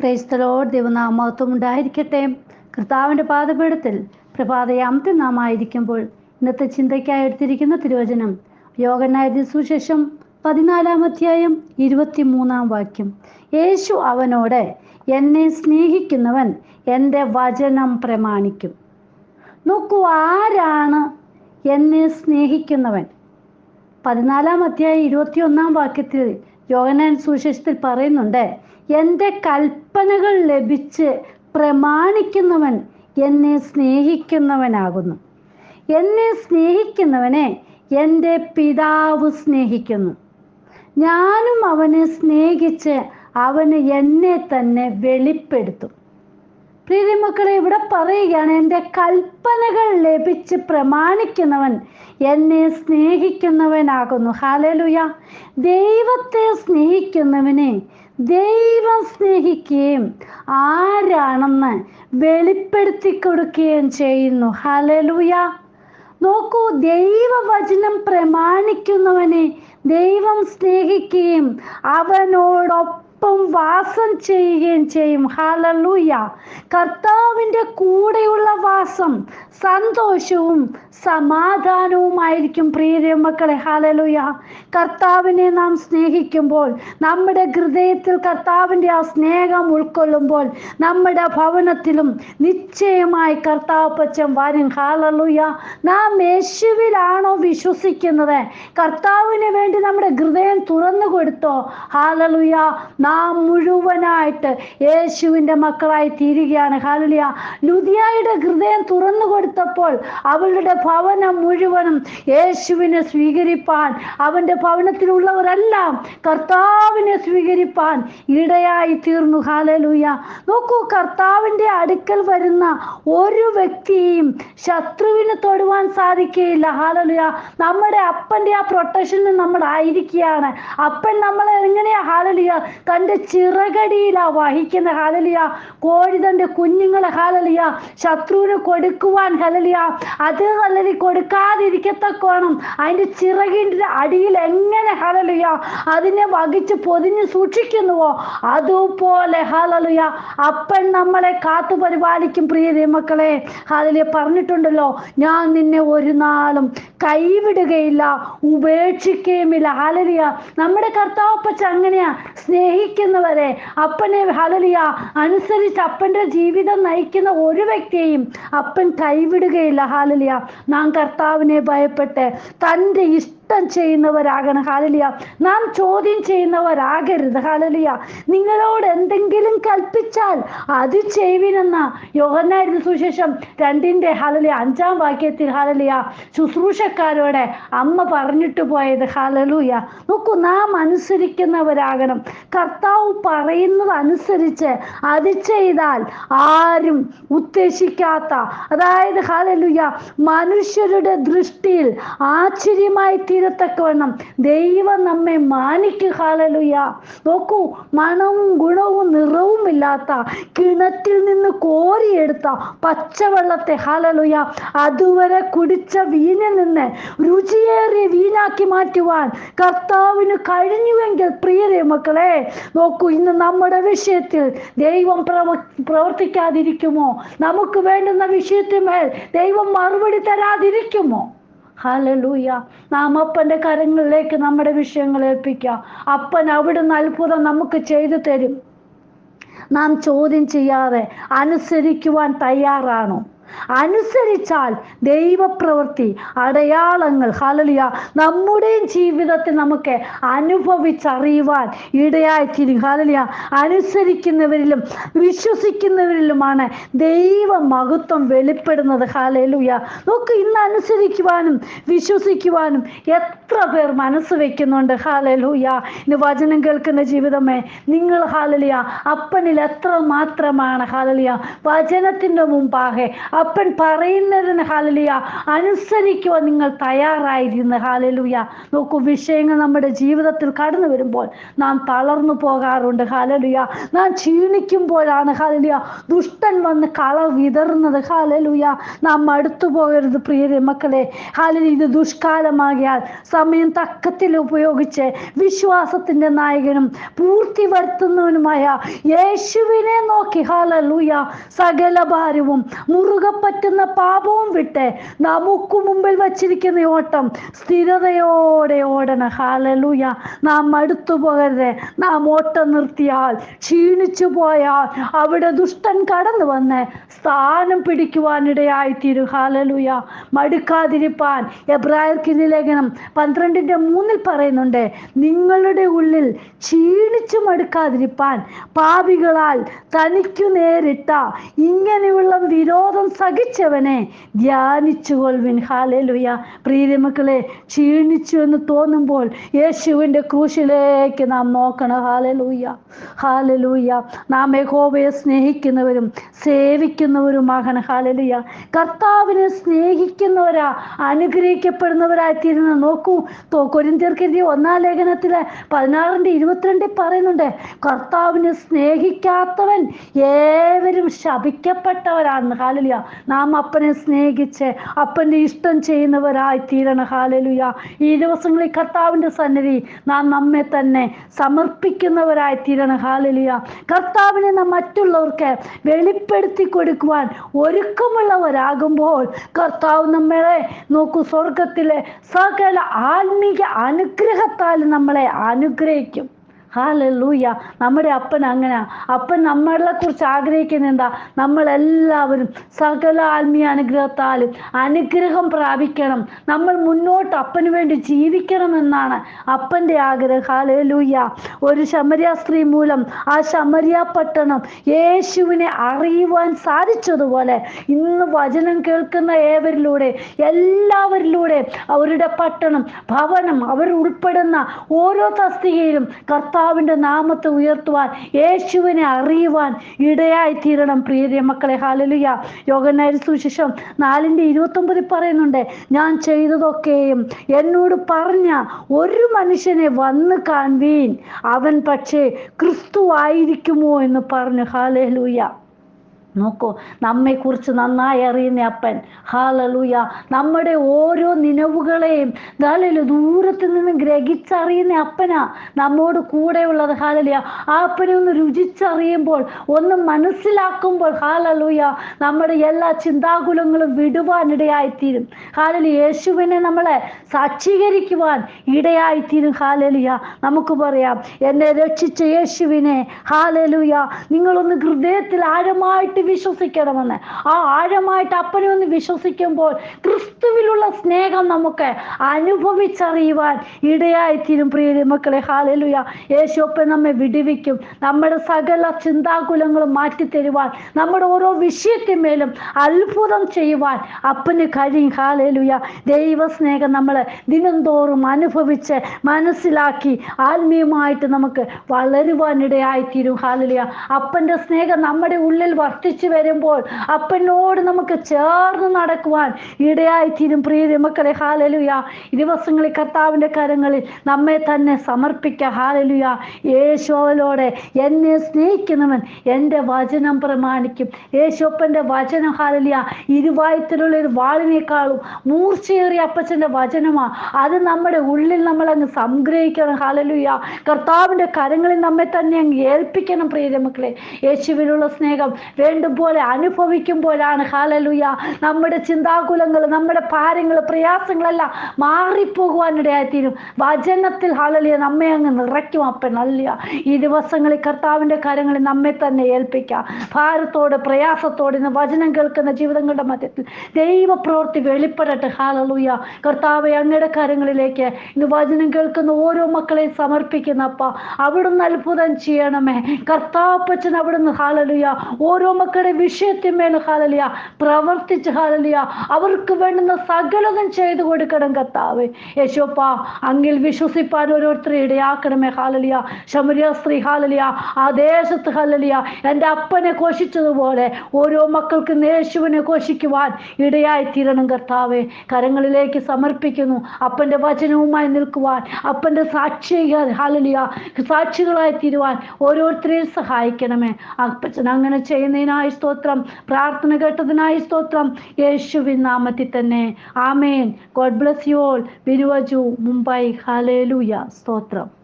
ക്രൈസ്തലോ ദൈവനാമത്വം ഉണ്ടായിരിക്കട്ടെ. കർത്താവിന്റെ പാദപീഠത്തിൽ പ്രഭാതയാമത്തിൽ നാം ആയിരിക്കുമ്പോൾ ഇന്നത്തെ ചിന്തയ്ക്കായി എടുത്തിരിക്കുന്ന തിരുവചനം യോഗനായ സുശേഷം പതിനാലാം അധ്യായം ഇരുപത്തിമൂന്നാം വാക്യം. യേശു അവനോട് എന്നെ സ്നേഹിക്കുന്നവൻ എന്റെ വചനം പ്രമാണിക്കും. നോക്കൂ ആരാണ് എന്നെ സ്നേഹിക്കുന്നവൻ? പതിനാലാം അധ്യായം ഇരുപത്തിയൊന്നാം വാക്യത്തിൽ യോഗനാൻ സുശേഷത്തിൽ പറയുന്നുണ്ട് എന്റെ കൽപ്പനകൾ ലഭിച്ച് പ്രമാണിക്കുന്നവൻ എന്നെ സ്നേഹിക്കുന്നവനാകുന്നു. എന്നെ സ്നേഹിക്കുന്നവനെ എന്റെ പിതാവ് സ്നേഹിക്കുന്നു. ഞാനും അവനെ സ്നേഹിച്ച് അവന് എന്നെ തന്നെ വെളിപ്പെടുത്തും. പ്രിയ മക്കളെ ഇവിടെ പറയുകയാണ് എന്റെ കൽപ്പനകൾ ലഭിച്ച് പ്രമാണിക്കുന്നവൻ എന്നെ സ്നേഹിക്കുന്നവനാകുന്നു. ഹാലലുയ ദൈവത്തെ സ്നേഹിക്കുന്നവനെ ദൈവം സ്നേഹിക്കുകയും ആരാണെന്ന് വെളിപ്പെടുത്തി കൊടുക്കുകയും ചെയ്യുന്നു. ഹലലുയ നോക്കൂ ദൈവവചനം പ്രമാണിക്കുന്നവനെ ദൈവം സ്നേഹിക്കുകയും അവനോടൊപ്പം വാസം ചെയ്യുകയും ചെയ്യും. ഹാലലൂയ കർത്താവിന്റെ കൂടെയുള്ള വാസം സന്തോഷവും സമാധാനവുമായിരിക്കും പ്രിയ മക്കളെ. ഹാലലൂയ കർത്താവിനെ നാം സ്നേഹിക്കുമ്പോൾ നമ്മുടെ ഹൃദയത്തിൽ കർത്താവിന്റെ ആ സ്നേഹം ഉൾക്കൊള്ളുമ്പോൾ നമ്മുടെ ഭവനത്തിലും നിശ്ചയമായി കർത്താവ് പച്ചം വരും. ഹാലലൂയ നാം യേശുവിലാണോ വിശ്വസിക്കുന്നത്? കർത്താവിന് വേണ്ടി നമ്മുടെ ഹൃദയം തുറന്നു കൊടുത്തോ ഹാലലുയ നാം മുഴുവനായിട്ട് യേശുവിന്റെ മക്കളായി തീരുകയാണ്. ഹാലിയ ലുതിയായുടെ ഹൃദയം തുറന്നു കൊടുത്തപ്പോൾ അവളുടെ ഭവനം മുഴുവനും യേശുവിനെ സ്വീകരിപ്പാൻ അവന്റെ ഭവനത്തിലുള്ളവരെല്ലാം കർത്താവിനെ സ്വീകരിപ്പാൻ ഇടയായി തീർന്നു. ഹാലലൂയ നോക്കൂ കർത്താവിന്റെ അടുക്കൽ വരുന്ന ഒരു വ്യക്തിയും ശത്രുവിനെ തൊടുവാൻ സാധിക്കുകയില്ല. ഹാലലുയ നമ്മുടെ അപ്പന്റെ ആ പ്രൊട്ടക്ഷനിൽ നമ്മൾ ആയിരിക്കുകയാണ്. അപ്പൻ നമ്മളെ എങ്ങനെയാ? ഹാലലിയ തന്റെ ചിറകടിയില വഹിക്കുന്ന ഹാലലിയ കോഴി തന്റെ കുഞ്ഞുങ്ങളെ ഹാലലിയ ശത്രുവിന് കൊടുക്കുവാൻ ഹലലിയ അത് ഹലലി കൊടുക്കാതിരിക്കത്തക്കോണം അതിന്റെ ചിറകിന്റെ അടിയിൽ എങ്ങനെ ഹലലിയ അതിനെ വഹിച്ച് പൊതിഞ്ഞ് സൂക്ഷിക്കുന്നുവോ? അതുപോലെ ഹലലിയ അപ്പൻ നമ്മളെ കാത്തു പരിപാലിക്കും പ്രിയ മക്കളെ ഹലലിയ പറഞ്ഞിട്ടുണ്ടല്ലോ ഞാൻ നിന്നെ ഒരു നാളും കൈവിടുകയില്ല ഉപേക്ഷിക്കുകയുമില്ല. ഹലലിയ നമ്മുടെ കർത്താവപ്പച്ച അങ്ങനെയാ സ്നേഹിക്കുന്നവരെ അപ്പനെ ഹലലിയ അനുസരിച്ച് അപ്പന്റെ ജീവിതം നയിക്കുന്ന ഒരു വ്യക്തിയെയും അപ്പൻ കൈവിടുകയില്ല. ഹാലലിയ നാം കർത്താവിനെ ഭയപ്പെട്ട് തന്റെ ഇഷ്ടം ചെയ്യുന്നവരാകണം. ഹാലലിയ നാം ചോദ്യം ചെയ്യുന്നവരാകരുത്. ഹാലലിയ നിങ്ങളോട് എന്തെങ്കിലും കൽപ്പിച്ചാൽ അത് ചെയ്യുവിനെന്ന യോഹന്നായിരുന്നു സുശേഷം രണ്ടിന്റെ ഹാലലിയ അഞ്ചാം വാക്യത്തിൽ ഹാലലിയ ശുശ്രൂഷക്കാരോടെ അമ്മ പറഞ്ഞിട്ട് പോയത്. ഹാലലൂയ നോക്കൂ നാം അനുസരിക്കുന്നവരാകണം. കർത്താവ് പറയുന്നത് അനുസരിച്ച് അത് ചെയ്താൽ ആരും ഉദ്ദേശിക്കാത്ത അതായത് ഹാലലുയ മനുഷ്യരുടെ ദൃഷ്ടിയിൽ ആശ്ചര്യമായി തീരത്തക്കവണ്ണം ദൈവം നമ്മെ മാനിക്കുക ഹാലലുയ നോക്കൂ മണവും ഗുണവും നിറവും ഇല്ലാത്ത കിണറ്റിൽ നിന്ന് കോരിയെടുത്ത പച്ചവെള്ളത്തെ ഹാലലുയ അതുവരെ കുടിച്ച വീഞ്ഞിൽ നിന്ന് രുചിയേറിയ വീനാക്കി മാറ്റുവാൻ കർത്താവിന് കഴിഞ്ഞുവെങ്കിൽ പ്രിയരെ മക്കളെ നോക്കൂ ഇന്ന് നമ്മുടെ വിഷയത്തിൽ ദൈവം പ്രവ പ്രവർത്തിക്കാതിരിക്കുമോ? നമുക്ക് വേണ്ടുന്ന വിഷയത്തിന്മേൽ ദൈവം മറുപടി തരാതിരിക്കുമോ? ഹലലൂയ നാം അപ്പന്റെ കരങ്ങളിലേക്ക് നമ്മുടെ വിഷയങ്ങൾ ഏൽപ്പിക്കാം. അപ്പൻ അവിടുന്ന് അത്ഭുതം നമുക്ക് ചെയ്തു തരും. നാം ചോദ്യം ചെയ്യാതെ അനുസരിക്കുവാൻ തയ്യാറാണോ. അനുസരിച്ചാൽ ദൈവപ്രവൃത്തി അടയാളങ്ങൾ ഹലലിയ നമ്മുടെ ജീവിതത്തെ നമുക്ക് അനുഭവിച്ചറിയുവാൻ ഇടയായിത്തീരും. ഹലലിയ അനുസരിക്കുന്നവരിലും വിശ്വസിക്കുന്നവരിലുമാണ് ദൈവ മഹത്വം വെളിപ്പെടുന്നത്. ഹാലലുയ നോക്ക് ഇന്ന് അനുസരിക്കുവാനും വിശ്വസിക്കുവാനും എത്ര പേർ മനസ്സ് വെക്കുന്നുണ്ട്. ഹാലലുയ ഇന്ന് വചനം കേൾക്കുന്ന ജീവിതമേ നിങ്ങൾ ഹാലലിയ അപ്പനിൽ എത്ര മാത്രമാണ് ഹാലലിയ വചനത്തിന്റെ മുമ്പാകെ അപ്പൻ പറയുന്നതിന് ഹാലലുയ അനുസരിക്കുവാൻ നിങ്ങൾ തയ്യാറായിരുന്നു. ഹാലലുയ. നോക്കൂ വിഷയങ്ങൾ നമ്മുടെ ജീവിതത്തിൽ കടന്നു വരുമ്പോൾ നാം തളർന്നു പോകാറുണ്ട്. ഹാലലുയ. നാം ക്ഷീണിക്കുമ്പോഴാണ് ഹാലലുയ. ദുഷ്ടൻ വന്ന് കള വിതറുന്നത്. ഹാലലുയ. നാം അടുത്തു പോകരുത് പ്രിയരെ മക്കളെ. ഹാലലു ഇത് ദുഷ്കാലമാകിയാൽ സമയം തക്കത്തിൽ ഉപയോഗിച്ച് വിശ്വാസത്തിന്റെ നായകനും പൂർത്തി വരുത്തുന്നവനുമായ യേശുവിനെ നോക്കി. ഹാലലൂയ. സകല ഭാരവും മുറുകെ പറ്റുന്ന പാപവും വിട്ട് നമുക്ക് മുമ്പിൽ വച്ചിരിക്കുന്ന ഓട്ടം സ്ഥിരതയോടെ ഓടണം. ഹാലലൂയ നാം അടുത്തു പോകരുത്. നാം ഓട്ടം നിർത്തിയാൽ ക്ഷീണിച്ചു പോയാൽ അവിടെ ദുഷ്ടൻ കടന്നു വന്ന് സ്ഥാനം പിടിക്കുവാനിടയായിത്തീരും ഹാലലൂയ മടുക്കാതിരിപ്പാൻ. എബ്രായർക്കിന് ലേഖനം പന്ത്രണ്ടിന്റെ മൂന്നിൽ പറയുന്നുണ്ട് നിങ്ങളുടെ ഉള്ളിൽ ക്ഷീണിച്ചു മടുക്കാതിരിപ്പാൻ പാപികളാൽ തനിക്കു നേരിട്ട ഇങ്ങനെയുള്ള വിരോധം സഹിച്ചവനെ ധ്യാനിച്ചു കൊൽവിൻ ഹാലലുയ പ്രീതിമക്കളെ ക്ഷീണിച്ചു എന്ന് തോന്നുമ്പോൾ യേശുവിന്റെ ക്രൂശിലേക്ക് നാം നോക്കണം. ഹാലലൂയ ഹാലലൂയ നാം യഹോവയെ സ്നേഹിക്കുന്നവരും സേവിക്കുന്നവരുമാകണം ഹാലലുയ കർത്താവിനെ സ്നേഹിക്കുന്നവരാ അനുഗ്രഹിക്കപ്പെടുന്നവരായി തീരുന്ന നോക്കൂ. തോക്കൊരു കൊരിന്ത്യർക്കെതിരെ ഒന്നാം ലേഖനത്തിലെ പതിനാറിന്റെ ഇരുപത്തിരണ്ടിൽ പറയുന്നുണ്ട് കർത്താവിനെ സ്നേഹിക്കാത്തവൻ ഏവരും ശപിക്കപ്പെട്ടവരാണ് ഹാലലുയ നാം അപ്പനെ സ്നേഹിച്ച് അപ്പന്റെ ഇഷ്ടം ചെയ്യുന്നവരായി തീരണ. ഹാലലുയ ഈ ദിവസങ്ങളിൽ കർത്താവിന്റെ സന്നിധി നാം നമ്മെ തന്നെ സമർപ്പിക്കുന്നവരായി തീരണ. ഹാലലുയ കർത്താവിനെ നാം മറ്റുള്ളവർക്ക് വെളിപ്പെടുത്തി കൊടുക്കുവാൻ ഒരുക്കമുള്ളവരാകുമ്പോൾ കർത്താവ് നമ്മളെ നോക്കൂ സ്വർഗത്തിലെ സകല ആത്മീക അനുഗ്രഹത്താൽ നമ്മളെ അനുഗ്രഹിക്കും. ഹാലൂയ നമ്മുടെ അപ്പൻ അങ്ങനെ. അപ്പൻ നമ്മളെ കുറിച്ച് ആഗ്രഹിക്കുന്ന എന്താ നമ്മളെല്ലാവരും സകല ആത്മീയ അനുഗ്രഹത്താലും അനുഗ്രഹം പ്രാപിക്കണം. നമ്മൾ മുന്നോട്ട് അപ്പന് വേണ്ടി ജീവിക്കണം എന്നാണ് അപ്പന്റെ ആഗ്രഹം. ഹാലൂയ ഒരു ശമരിയ സ്ത്രീ മൂലം ആ ശമരിയ പട്ടണം യേശുവിനെ അറിയുവാൻ സാധിച്ചതുപോലെ ഇന്ന് വചനം കേൾക്കുന്ന ഏവരിലൂടെ എല്ലാവരിലൂടെ അവരുടെ പട്ടണം ഭവനം അവർ ഉൾപ്പെടുന്ന ഓരോ തസ്തികയിലും കർത്താവിന്റെ നാമത്തെ ഉയർത്തുവാൻ യേശുവിനെ അറിയുവാൻ ഇടയായി തീരണം പ്രിയ മക്കളെ. ഹാലലുയ യോഗനായ സുശേഷം നാലിന്റെ ഇരുപത്തൊമ്പതിൽ പറയുന്നുണ്ട് ഞാൻ ചെയ്തതൊക്കെയും എന്നോട് പറഞ്ഞ ഒരു മനുഷ്യനെ വന്ന് കാൺവീൻ അവൻ പക്ഷേ ക്രിസ്തു ആയിരിക്കുമോ എന്ന് പറഞ്ഞു. ഹാലലൂയ നോക്കൂ നമ്മെക്കുറിച്ച് നന്നായി അറിയുന്ന അപ്പൻ. ഹാലലൂയ നമ്മുടെ ഓരോ നിലവുകളെയും ഹാലലു ദൂരത്തു നിന്ന് ഗ്രഹിച്ചറിയുന്ന അപ്പനാ നമ്മോട് കൂടെയുള്ളത്. ഹാലലിയ ആ അപ്പനെ ഒന്ന് രുചിച്ചറിയുമ്പോൾ ഒന്ന് മനസ്സിലാക്കുമ്പോൾ ഹാലലൂയ നമ്മുടെ എല്ലാ ചിന്താകുലങ്ങളും വിടുവാനിടയായിത്തീരും. ഹാലലി യേശുവിനെ നമ്മളെ സാക്ഷീകരിക്കുവാൻ ഇടയായിത്തീരും. ഹാലലിയ നമുക്ക് പറയാം എന്നെ രക്ഷിച്ച യേശുവിനെ ഹാലലൂയ നിങ്ങളൊന്ന് ഹൃദയത്തിൽ ആഴമായിട്ട് വിശ്വസിക്കണമെന്ന് ആ ആഴമായിട്ട് അപ്പനെ ഒന്ന് വിശ്വസിക്കുമ്പോൾ ക്രിസ്തുവിലുള്ള സ്നേഹം നമുക്ക് അനുഭവിച്ചറിയുവാൻ ഇടയായിത്തീരും പ്രിയ മക്കളെ. ഹാലലുയ യേശുപ്പൻ നമ്മെ വിടുവിക്കും. നമ്മുടെ സകല ചിന്താകുലങ്ങളും മാറ്റിത്തരുവാൻ നമ്മുടെ ഓരോ വിഷയത്തിന്മേലും അത്ഭുതം ചെയ്യുവാൻ അപ്പന് കഴിയും. ഹാലലുയ ദൈവസ്നേഹം നമ്മൾ ദിനംതോറും അനുഭവിച്ച് മനസ്സിലാക്കി ആത്മീയമായിട്ട് നമുക്ക് വളരുവാനിടയായിത്തീരും ഹാലലുയ അപ്പന്റെ സ്നേഹം നമ്മുടെ ഉള്ളിൽ വർദ്ധിച്ചു വരുമ്പോൾ അപ്പനോട് നമുക്ക് ചേർന്ന് നടക്കുവാൻ ഇടയായിത്തീരും പ്രിയ മക്കളെ. ഹാലലുയ ദിവസങ്ങളിൽ കർത്താവിന്റെ കരങ്ങളിൽ നമ്മെ തന്നെ സമർപ്പിക്കുക ഹാലലുയ യേശോവലോടെ എന്നെ സ്നേഹിക്കുന്നവൻ എന്റെ വചനം പ്രമാണിക്കും. യേശോപ്പന്റെ വചനം ഹാലലിയ ഇരുവായത്തിലുള്ള ഒരു വാളിനേക്കാളും മൂർച്ചയേറിയ അപ്പച്ചന്റെ വചനമാ. അത് നമ്മുടെ ഉള്ളിൽ നമ്മൾ നമ്മളങ്ങ് സംഗ്രഹിക്കണം. ഹാലലുയ കർത്താവിന്റെ കരങ്ങളിൽ നമ്മെ തന്നെ അങ്ങ് ഏൽപ്പിക്കണം പ്രിയ മക്കളെ. യേശുവിനുള്ള സ്നേഹം വേണ്ടും പോലെ അനുഭവിക്കുമ്പോഴാണ് ഹാലലുയ നമ്മുടെ ചിന്താകുലങ്ങൾ നമ്മുടെ ഭാരങ്ങൾ പ്രയാസങ്ങളെല്ലാം മാറിപ്പോകുവാനിടയായിത്തീരും. വചനത്തിൽ ഹാലലിയ നമ്മെ അങ്ങ് നിറയ്ക്കും അപ്പൻ അല്ല ഈ ദിവസങ്ങളിൽ കർത്താവിന്റെ കാര്യങ്ങളിൽ നമ്മെ തന്നെ ഏൽപ്പിക്കാം. ഭാരത്തോട് പ്രയാസത്തോട് ഇന്ന് വചനം കേൾക്കുന്ന ജീവിതങ്ങളുടെ മധ്യത്തിൽ ദൈവപ്രവൃത്തി വെളിപ്പെടട്ടെ ഹാലലുയ കർത്താവ് അങ്ങയുടെ കാര്യങ്ങളിലേക്ക് ഇന്ന് വചനം കേൾക്കുന്ന ഓരോ മക്കളെയും സമർപ്പിക്കുന്ന അപ്പ അവിടുന്ന് അത്ഭുതം ചെയ്യണമേ. കർത്താപ്പച്ചൻ അവിടുന്ന് ഹാലലുയ ഓരോ മക്കൾ മക്കളുടെ വിഷയത്തിന്മേൽ ഹാലലിയ. പ്രവർത്തിച്ച് ഹാലലിയ. അവർക്ക് വേണ്ടുന്ന സകലതും ചെയ്തു കൊടുക്കണം കത്താവേ യേശോപ്പ അങ്ങിൽ വിശ്വസിപ്പാൻ ഓരോരുത്തരെ ഇടയാക്കണമേ ഹാലലിയ. ശമരിയ സ്ത്രീ ഹാലലിയ. ആ ദേശത്ത് ഹാലലിയ എന്റെ അപ്പനെ കോശിച്ചതുപോലെ ഓരോ മക്കൾക്ക് യേശുവിനെ കോശിക്കുവാൻ ഇടയായി തീരണം കർത്താവെ. കരങ്ങളിലേക്ക് സമർപ്പിക്കുന്നു. അപ്പന്റെ വചനവുമായി നിൽക്കുവാൻ അപ്പന്റെ സാക്ഷി ഹാലലിയ സാക്ഷികളായി തീരുവാൻ ഓരോരുത്തരെയും സഹായിക്കണമേ. അപ്പച്ചൻ അങ്ങനെ ചെയ്യുന്നതിനായി സ്തോത്രം. പ്രാർത്ഥന കേട്ടതിനായി സ്തോത്രം. യേശുവിൻ നാമത്തിൽ തന്നെ. ആമേൻ. God bless you all. ബിരുവജു Mumbai. Hallelujah സ്തോത്രം.